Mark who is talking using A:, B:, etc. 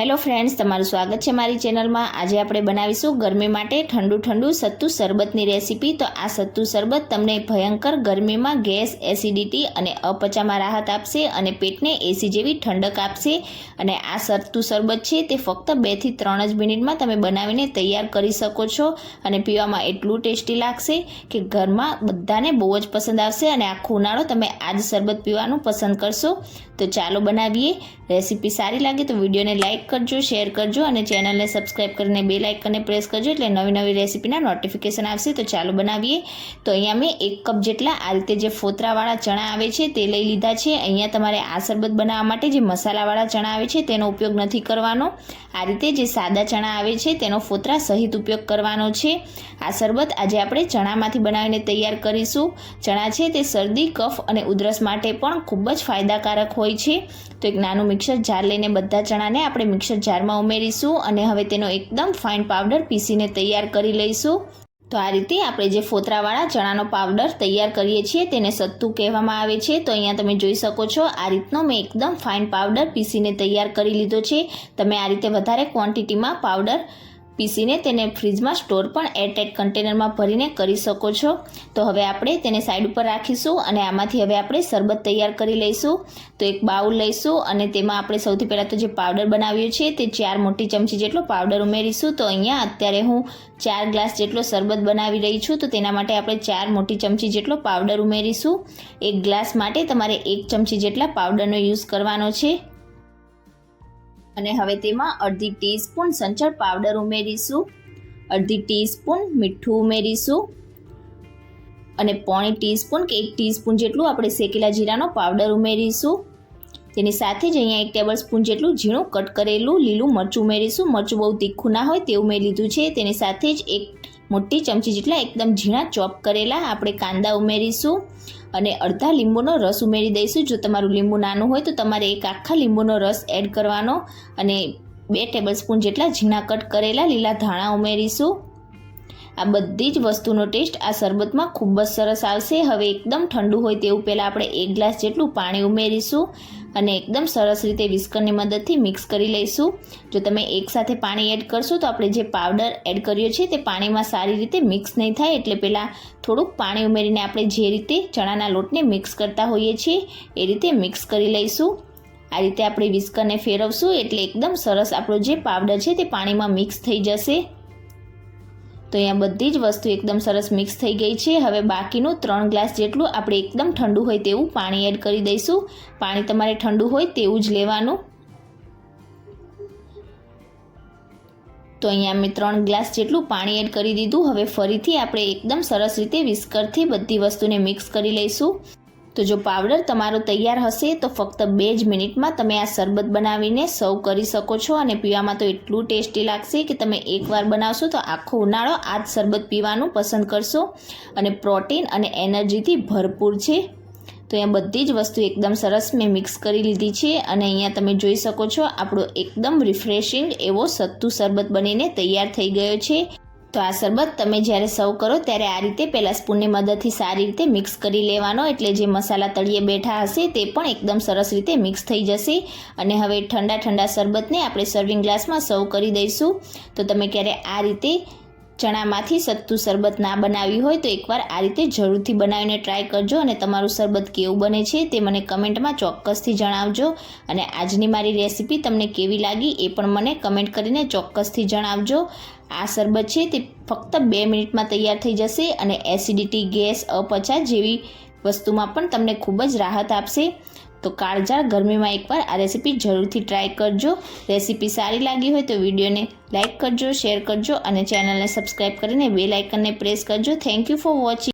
A: Hello friends તમારું સ્વાગત છે મારી ચેનલમાં. આજે આપણે બનાવીશું ગરમી માટે ઠંડુ ઠંડુ સત્તુ શરબતની રેસીપી. તો આ સત્તુ શરબત તમને ભયંકર ગરમીમાં ગેસ, એસિડિટી અને અપચામાં રાહત આપશે અને પેટને એસી જેવી ઠંડક આપશે. અને આ સત્તુ શરબત છે તે ફક્ત બેથી ત્રણ જ મિનિટમાં તમે બનાવીને તૈયાર કરી શકો છો. અને પીવામાં એટલું ટેસ્ટી લાગશે કે ઘરમાં બધાને બહુ જ પસંદ આવશે અને આખો ઉનાળો તમે આ જ શરબત પીવાનું પસંદ કરશો. તો ચાલો બનાવીએ. રેસીપી સારી લાગે તો વિડીયોને લાઇક કરજો શેર કરજો અને ચેનલને સબસ્ક્રાઈબ કરીને બે લાઇકને પ્રેસ કરજો એટલે નવી નવી રેસીપીના નોટિફિકેશન આવશે. તો ચાલો બનાવીએ. તો અહીંયા મેં એક કપ જેટલા આ રીતે જે ફોતરાવાળા ચણા આવે છે તે લઈ લીધા છે. અહીંયા તમારે આ શરબત બનાવવા માટે જે મસાલાવાળા ચણા આવે છે તેનો ઉપયોગ નથી કરવાનો. આ રીતે જે સાદા ચણા આવે છે તેનો ફોતરા સહિત ઉપયોગ કરવાનો છે. આ શરબત આજે આપણે ચણામાંથી બનાવીને તૈયાર કરીશું. ચણા છે તે શરદી, કફ અને ઉધરસ માટે પણ ખૂબ જ ફાયદાકારક હોય છે. તો એક નાનું મિક્સર જાર લઈને બધા ચણાને આપણે મિક્સર જારમાં ઉમેરીશું અને હવે તેનો એકદમ ફાઇન પાવડર પીસીને તૈયાર કરી લઈશું. તો આ રીતે આપણે જે ફોતરાવાળા ચણાનો પાવડર તૈયાર કરીએ છીએ તેને સત્તુ કહેવામાં આવે છે. તો અહીંયા તમે જોઈ શકો છો આ રીતનો મેં એકદમ ફાઇન પાવડર પીસીને તૈયાર કરી લીધો છે. તમે આ રીતે વધારે ક્વોન્ટિટીમાં પાવડર પીસીને તેને ફ્રીજમાં સ્ટોર પણ એરટાઇટ કન્ટેનરમાં ભરીને કરી શકો છો. તો હવે આપણે તેને સાઈડ ઉપર રાખીશું અને આમાંથી હવે આપણે શરબત તૈયાર કરી લઈશું. તો એક બાઉલ લઈશું અને તેમાં આપણે સૌથી પહેલાં તો જે પાવડર બનાવ્યો છે તે ચાર મોટી ચમચી જેટલો પાવડર ઉમેરીશું. તો અહીંયા અત્યારે હું ચાર ગ્લાસ જેટલો શરબત બનાવી રહી છું. તો તેના માટે આપણે ચાર મોટી ચમચી જેટલો પાવડર ઉમેરીશું. એક ગ્લાસ માટે તમારે એક ચમચી જેટલા પાવડરનો યુઝ કરવાનો છે. અને હવે તેમાં અડધી ટીસ્પૂન સંચળ પાવડર ઉમેરીશું, અડધી ટીસ્પૂન મીઠું ઉમેરીશું અને પોણી ટીસ્પૂન કે એક ટીસ્પૂન જેટલું આપણે શેકેલા જીરાનો પાવડર ઉમેરીશું. તેની સાથે જ અહીંયા એક ટેબલ સ્પૂન જેટલું ઝીણું કટ કરેલું લીલું મરચું ઉમેરીશું. મરચું બહુ તીખું ના હોય તેવું મેં લીધું છે. તેની સાથે જ એક મોટી ચમચી જેટલા એકદમ ઝીણા ચોપ કરેલા આપણે કાંદા ઉમેરીશું અને અડધા લીંબુનો રસ ઉમેરી દઈશું. જો તમારું લીંબુ નાનું હોય તો તમારે એક આખા લીંબુનો રસ એડ કરવાનો અને બે ટેબલ સ્પૂન જેટલા ઝીણા કટ કરેલા લીલા ધાણા ઉમેરીશું. આ બધી જ વસ્તુનો ટેસ્ટ આ શરબતમાં ખૂબ જ સરસ આવશે. હવે એકદમ ઠંડુ હોય તેવું પહેલાં આપણે એક ગ્લાસ જેટલું પાણી ઉમેરીશું અને એકદમ સરસ રીતે વિસ્કરની મદદથી મિક્સ કરી લઈશું. જો તમે એકસાથે પાણી એડ કરશો તો આપણે જે પાવડર એડ કર્યો છે તે પાણીમાં સારી રીતે મિક્સ નહીં થાય એટલે પહેલાં થોડુંક પાણી ઉમેરીને આપણે જે રીતે ચણાના લોટને મિક્સ કરતા હોઈએ છીએ એ રીતે મિક્સ કરી લઈશું. આ રીતે આપણે વિસ્કરને ફેરવશું એટલે એકદમ સરસ આપણો જે પાવડર છે તે પાણીમાં મિક્સ થઈ જશે. તો અહીંયા બધી જ વસ્તુ એકદમ સરસ મિક્સ થઈ ગઈ છે. હવે બાકીનું ત્રણ ગ્લાસ જેટલું આપણે એકદમ ઠંડુ હોય તેવું પાણી એડ કરી દઈશું. પાણી તમારે ઠંડુ હોય તેવું જ લેવાનું. તો અહીંયા મેં ત્રણ ગ્લાસ જેટલું પાણી એડ કરી દીધું. હવે ફરીથી આપણે એકદમ સરસ રીતે વિસ્કરથી બધી વસ્તુને મિક્સ કરી લઈશું. તો જો પાવડર તમારો તૈયાર હશે, તો ફક્ત બે જ મિનિટમાં તમે આ શરબત બનાવીને સર્વ કરી શકો છો અને પીવામાં તો એટલું ટેસ્ટી લાગશે કે તમે એકવાર બનાવશો તો આખો ઉનાળો આ જ શરબત પીવાનું પસંદ કરશો. અને પ્રોટીન અને એનર્જીથી ભરપૂર છે. તો અહીંયા બધી જ વસ્તુ એકદમ સરસ મેં મિક્સ કરી લીધી છે અને અહીંયા તમે જોઈ શકો છો આપણો એકદમ રિફ્રેશિંગ એવો સત્તુ શરબત બનીને તૈયાર થઈ ગયો છે. તો આ શરબત તમે જ્યારે સર્વ કરો ત્યારે આ રીતે પહેલાં સ્પૂનની મદદથી સારી રીતે મિક્સ કરી લેવાનો. એટલે જે મસાલા તળિયે બેઠા હશે તે પણ એકદમ સરસ રીતે મિક્સ થઈ જશે. અને હવે ઠંડા ઠંડા શરબતને આપણે સર્વિંગ ગ્લાસમાં સર્વ કરી દઈશું. તો તમે ક્યારે આ રીતે ચણામાંથી સત્તુ શરબત ના બનાવી હોય તો એકવાર આ રીતે જરૂરથી બનાવીને ટ્રાય કરજો અને તમારું શરબત કેવું બને છે તે મને કમેન્ટમાં ચોક્કસથી જણાવજો. અને આજની મારી રેસીપી તમને કેવી લાગી એ પણ મને કમેન્ટ કરીને ચોક્કસથી જણાવજો. આ શરબત છે તે ફક્ત બે મિનિટમાં તૈયાર થઈ જશે અને એસિડિટી ગેસ અપચા જેવી વસ્તુમાં પણ તમને ખૂબ જ રાહત આપશે. તો કાળજાળ, ગરમીમાં એકવાર આ રેસીપી જરૂરથી ટ્રાય કરજો. રેસીપી સારી લાગી હોય તો વિડીયોને લાઇક કરજો શેર કરજો અને ચેનલને સબસ્ક્રાઈબ કરીને બે લાઇકનને પ્રેસ કરજો. Thank you for watching